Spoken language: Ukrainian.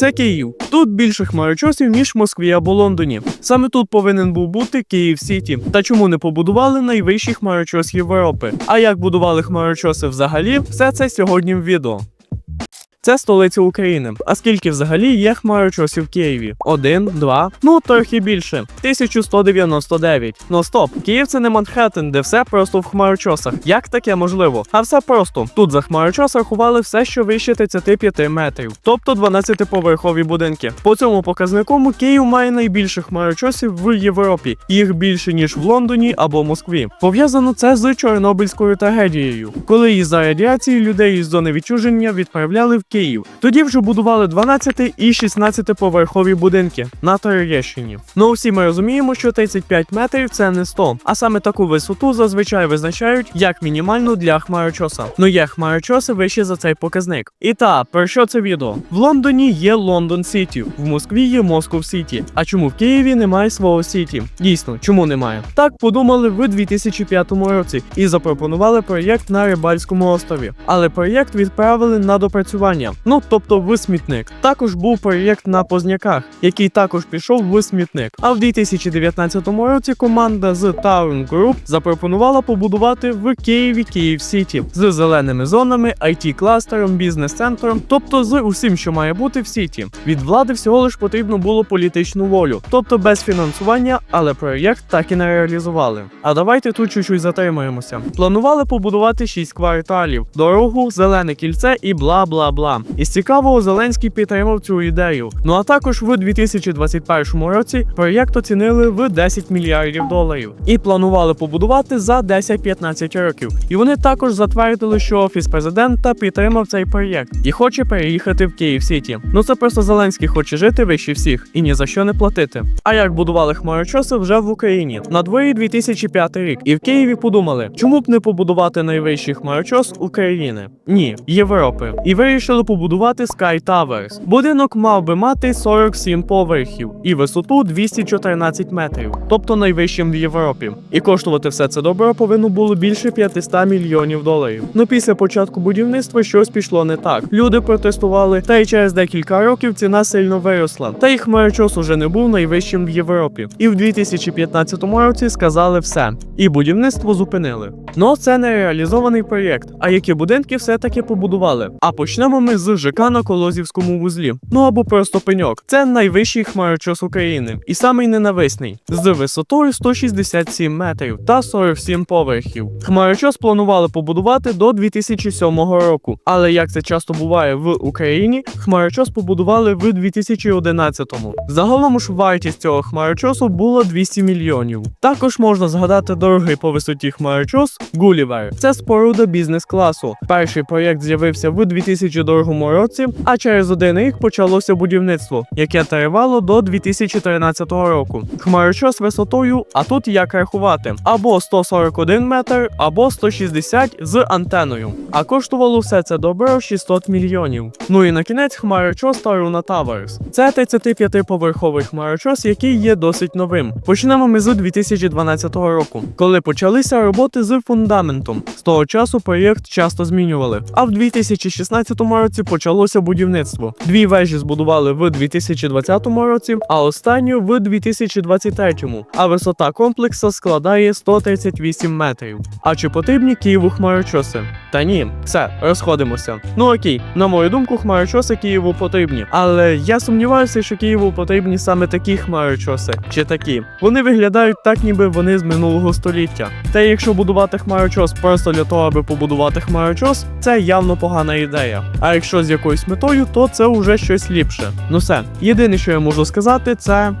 Це Київ. Тут більше хмарочосів, ніж в Москві або Лондоні. Саме тут повинен був бути Київ Сіті. Та чому не побудували найвищий хмарочос Європи? А як будували хмарочоси взагалі? Все це сьогодні в відео. Це столиця України. А скільки взагалі є хмарочосів в Києві? Один, два, ну трохи більше. 1199. Ну стоп, Київ це не Манхеттен, де все просто в хмарочосах. Як таке можливо? А все просто. Тут за хмарочос рахували все, що вище 35 метрів, тобто 12-поверхові будинки. По цьому показнику Київ має найбільше хмарочосів в Європі. Їх більше ніж в Лондоні або Москві. Пов'язано це з Чорнобильською трагедією, коли із-за радіації людей із зони відчуження відправляли в Київ. Тоді вже будували 12 і 16 поверхові будинки на Троєщині. Ну всі ми розуміємо, що 35 метрів це не 100, а саме таку висоту зазвичай визначають як мінімальну для хмарочоса. Ну є хмарочоси вище за цей показник. І та про що це відео? В Лондоні є Лондон Сіті, в Москві є Москов Сіті. А чому в Києві немає свого Сіті? Дійсно, чому немає? Так подумали в 2005 році і запропонували проєкт на Рибальському острові. Але проєкт відправили на допрацювання, ну тобто в смітник. Також був проєкт на Позняках, який також пішов в смітник. А в 2019 році команда з Town Group запропонувала побудувати в Києві Київ Сіті з зеленими зонами, it кластером бізнес-центром, тобто з усім, що має бути в Сіті. Від влади всього лиш потрібно було політичну волю, тобто без фінансування, але проєкт так і не реалізували. А давайте тут чуть-чуть затримаємося. Планували побудувати 6 кварталів, дорогу, зелене кільце і бла бла бла. І з цікавого Зеленський підтримав цю ідею. Ну а також в 2021 році проєкт оцінили в 10 мільярдів доларів і планували побудувати за 10-15 років. І вони також затвердили, що офіс президента підтримав цей проєкт і хоче переїхати в Київ Сіті. Ну це просто Зеленський хоче жити вище всіх і ні за що не платити. А як будували хмарочоси вже в Україні на дворі 2005 рік, і в Києві подумали, чому б не побудувати найвищий хмарочос України? Ні, Європи. І вирішили побудувати Sky Towers. Будинок мав би мати 47 поверхів і висоту 214 метрів, тобто найвищим в Європі. І коштувати все це добро повинно було більше 500 мільйонів доларів. Ну після початку будівництва щось пішло не так. Люди протестували, та й через декілька років ціна сильно виросла. Та й хмарочос уже не був найвищим в Європі. І в 2015 році сказали все. І будівництво зупинили. Ну це не реалізований проєкт. А які будинки все-таки побудували? А почнемо ми з ЖК на Колозівському вузлі. Ну або просто пеньок. Це найвищий хмарочос України, і самий ненависний з висотою 167 метрів та 47 поверхів. Хмарочос планували побудувати до 2007 року. Але як це часто буває в Україні, хмарочос побудували в 2011-му. Загалом ж вартість цього хмарочосу була 200 мільйонів. Також можна згадати дорогий по висоті хмарочос Гулівер. Це споруда бізнес-класу. Перший проєкт з'явився в 2002 році, а через один рік почалося будівництво, яке тривало до 2013 року. Хмарочос висотою, а тут як рахувати, або 141 метр, або 160 з антеною. А коштувало все це добро 600 мільйонів. Ну і на кінець хмарочос Таруна Towers. Це 35-поверховий хмарочос, який є досить новим. Почнемо ми з 2012 року, коли почалися роботи з фундаментом. З того часу проєкт часто змінювали. А в 2016 році почалося будівництво. Дві вежі збудували в 2020 році, а останню в 2023. А висота комплексу складає 138 метрів. А чи потрібні Києву хмарочоси? Та ні, все, розходимося. Ну окей, на мою думку, хмарочоси Києву потрібні. Але я сумніваюся, що Києву потрібні саме такі хмарочоси, чи такі. Вони виглядають так, ніби вони з минулого століття. Та якщо будувати хмарочос просто для того, аби побудувати хмарочос, це явно погана ідея. А якщо з якоюсь метою, то це вже щось ліпше. Ну все, єдине, що я можу сказати, це